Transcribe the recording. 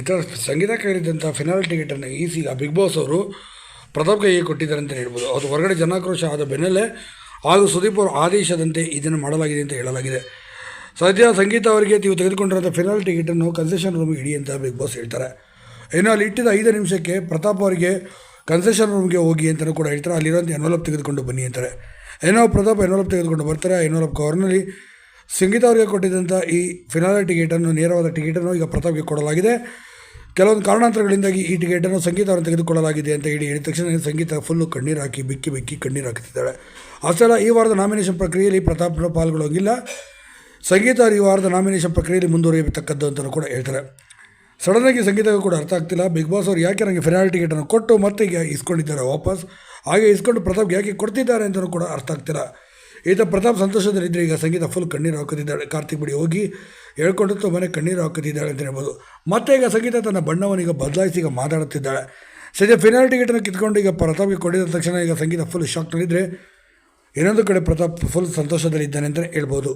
ಇತರ ಸಂಗೀತ ಕೇಳಿದಂಥ ಫಿನಾಲ್ ಟಿಕೆಟನ್ನು ಈ ಆ ಬಿಗ್ ಬಾಸ್ ಅವರು ಪ್ರತಾಪ್ ಕೈಗೆ ಕೊಟ್ಟಿದ್ದಾರೆ ಅಂತ ಹೇಳ್ಬೋದು. ಅದು ಹೊರಗಡೆ ಜನಾಕ್ರೋಶ ಆದ ಬೆನ್ನಲ್ಲೇ ಹಾಗೂ ಸುದೀಪ್ ಅವರ ಆದೇಶದಂತೆ ಇದನ್ನು ಮಾಡಲಾಗಿದೆ ಅಂತ ಹೇಳಲಾಗಿದೆ. ಸದ್ಯ ಸಂಗೀತ ಅವರಿಗೆ ನೀವು ತೆಗೆದುಕೊಂಡಿರೋಂಥ ಫಿನಾಲ್ ಟಿಕೆಟನ್ನು ಕನ್ಸೆಷನ್ ರೂಮಿಗೆ ಇಡಿ ಅಂತ ಬಿಗ್ ಬಾಸ್ ಹೇಳ್ತಾರೆ. ಇನ್ನು ಅಲ್ಲಿ ಇಟ್ಟಿದ್ದ ಐದು ನಿಮಿಷಕ್ಕೆ ಪ್ರತಾಪ್ ಅವರಿಗೆ ಕನ್ಸೆಷನ್ ರೂಮ್ಗೆ ಹೋಗಿ ಅಂತಲೂ ಕೂಡ ಹೇಳ್ತಾರೆ. ಅಲ್ಲಿರೋಂಥ ಎನ್ವಲಪ್ ತೆಗೆದುಕೊಂಡು ಬನ್ನಿ ಅಂತಾರೆ. ಏನೋ ಪ್ರತಾಪ್ ಎನ್ವಲಪ್ ತೆಗೆದುಕೊಂಡು ಬರ್ತಾರೆ. ಎನ್ವಲಪ್ ಕವರ್ನಲ್ಲಿ ಸಂಗೀತ ಅವರಿಗೆ ಕೊಟ್ಟಿದ್ದಂಥ ಈ ಫಿನಾಲೆ ಟಿಕೆಟನ್ನು, ನೇರವಾದ ಟಿಕೆಟನ್ನು ಈಗ ಪ್ರತಾಪ್ಗೆ ಕೊಡಲಾಗಿದೆ. ಕೆಲವೊಂದು ಕಾರಣಾಂತರಗಳಿಂದಾಗಿ ಈ ಟಿಕೆಟನ್ನು ಸಂಗೀತ ಅವರನ್ನು ತೆಗೆದುಕೊಳ್ಳಲಾಗಿದೆ ಅಂತ ಹೇಳಿ ಹೇಳಿದ ತಕ್ಷಣ ಸಂಗೀತ ಫುಲ್ಲು ಕಣ್ಣೀರು ಹಾಕಿ, ಬಿಕ್ಕಿ ಬಿಕ್ಕಿ ಕಣ್ಣೀರು ಹಾಕುತ್ತಿದ್ದಾಳೆ. ಅಷ್ಟೆಲ್ಲ ಈ ವಾರದ ನಾಮಿನೇಷನ್ ಪ್ರಕ್ರಿಯೆಯಲ್ಲಿ ಪ್ರತಾಪ್ನ ಪಾಲ್ಗೊಳ್ಳೋಂಗಿಲ್ಲ. ಸಂಗೀತ ಅವರು ಈ ವಾರದ ನಾಮಿನೇಷನ್ ಪ್ರಕ್ರಿಯೆಯಲ್ಲಿ ಮುಂದುವರಿಯತಕ್ಕದ್ದು ಅಂತಲೂ ಕೂಡ ಹೇಳ್ತಾರೆ. ಸಡನ್ನಾಗಿ ಸಂಗೀತಕ್ಕೂ ಕೂಡ ಅರ್ಥ ಆಗ್ತಿಲ್ಲ. ಬಿಗ್ ಬಾಸ್ ಅವರು ಯಾಕೆ ನನಗೆ ಫಿನಾಲ್ ಟಿಕೆಟನ್ನು ಕೊಟ್ಟು ಮತ್ತೆ ಈಗ ಇಸ್ಕೊಂಡಿದ್ದಾರೆ ವಾಪಸ್? ಹಾಗೆ ಇಸ್ಕೊಂಡು ಪ್ರತಾಪ್ಗೆ ಯಾಕೆ ಕೊಡ್ತಿದ್ದಾರೆ ಅಂತಲೂ ಕೂಡ ಅರ್ಥ ಆಗ್ತಿಲ್ಲ. ಈತ ಪ್ರತಾಪ್ ಸಂತೋಷದಲ್ಲಿದ್ದರೆ ಈಗ ಸಂಗೀತ ಫುಲ್ ಕಣ್ಣೀರು ಹಾಕುತ್ತಿದ್ದಾಳೆ. ಕಾರ್ತಿಕ್ ಬಿಡಿ ಹೋಗಿ ಹೇಳ್ಕೊಂಡು ಮನೆ ಕಣ್ಣೀರು ಹಾಕುತ್ತಿದ್ದಾಳೆ ಅಂತ ಹೇಳ್ಬೋದು ಮತ್ತೆ ಈಗ ಸಂಗೀತ ತನ್ನ ಬಣ್ಣವನ್ನು ಈಗ ಬದಲಾಯಿಸಿ ಈಗ ಮಾತಾಡುತ್ತಿದ್ದಾಳೆ. ಸದ್ಯ ಫಿನಾಲ್ ಟಿಕೆಟನ್ನು ಕಿತ್ಕೊಂಡು ಈಗ ಪ್ರತಾಪ್ಗೆ ಕೊಡಿದ ತಕ್ಷಣ ಈಗ ಸಂಗೀತ ಫುಲ್ ಶಾಕ್ನಲ್ಲಿದ್ದರೆ ಇನ್ನೊಂದು ಕಡೆ ಪ್ರತಾಪ್ ಫುಲ್ ಸಂತೋಷದಲ್ಲಿದ್ದಾನೆ ಅಂತಲೇ ಹೇಳ್ಬೋದು.